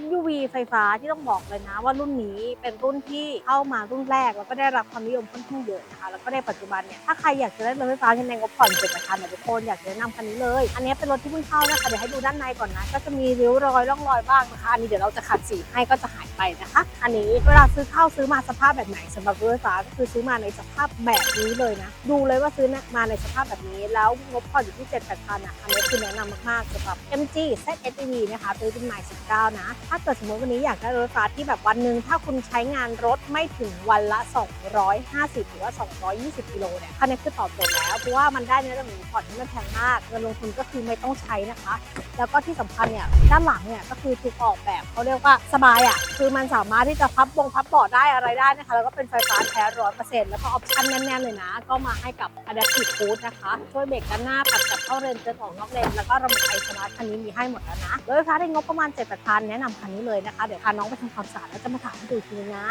SUV ไฟฟ้าที่ต้องบอกเลยนะ ว่ารุ่นนี้เป็นรุ่นที่เข้ามารุ่นแรก แล้วก็ได้รับความนิยมค่อนข้างเยอะนะคะแล้วก็ในปัจจุบันเนี่ยถ้าใครอยากจะได้รถไฟฟ้าในงบผ่อนเจ็ดพันเนี่ยทุกคนอยากจะแนะนำคันนี้เลย อันนี้เป็นรถที่เพิ่งเข้านะคะเดี๋ยวให้ดูด้านในก่อนนะ ก็จะมีริ้วรอยร่องรอยบ้างนะคะอันนี้เดี๋ยวเราจะขัดสีให้ก็จะหาย ไปนะคะ อันนี้เวลาซื้อเข้าซื้อมาสภาพแบบไหนสำหรับรถไฟฟ้าก็คือซื้อมาในสภาพแบบนี้เลยนะ ดูเลยว่าซื้อมาในสภาพแบบนี้ แล้วงบผ่ออยู่ที่7 8 0 0 0อะอันนี้คือแนะนำมากๆสำหรับ MG ZSEV นะคะซื้อเป็นใหม่19 นะ ถ้าเกิดสมมติวันนี้อยากได้รถไฟฟ้าที่แบบวันหนึ่งถ้าคุณใช้งานรถไม่ถึงวันละ 250 หรือว่า 220 กิโลเนี่ยคันนี้คือตอบโจทย์แล้วเพราะว่ามันได้ในเรื่องของผ่อนที่ไม่แพงมากเงินลงทุนก็คือไม่ต้องใช้นะคะ แล้วก็ที่สำคัญเนี่ยด้านหลังเนี่ยก็คือถูกออกแบบเขาเรียกว่าสบายอะคือมันสามารถที่จะพับบงพับเบาะได้อะไรได้นะคะ แล้วก็เป็นไฟฟ้าแท้ร้อยเปอร์เซ็นต์แล้วก็ออปชั่นแน่นๆเลยนะ ก็มาให้กับ Adaptive Cruise นะคะ ช่วยเบรกด้านหน้าปัดกับเข้าเลนเตือนออกนอกเลนแล้วก็ระบบไอสมาร์ทคันนี้มีให้หมดแล้วนะรถไฟฟ้าได้งบประมาณ7 8 0 0 0แนะนำคันนี้เลยนะคะ เดี๋ยวพาน้องไปทำความสะอาดแล้วจะมาถามดูอีกทีนึงนะ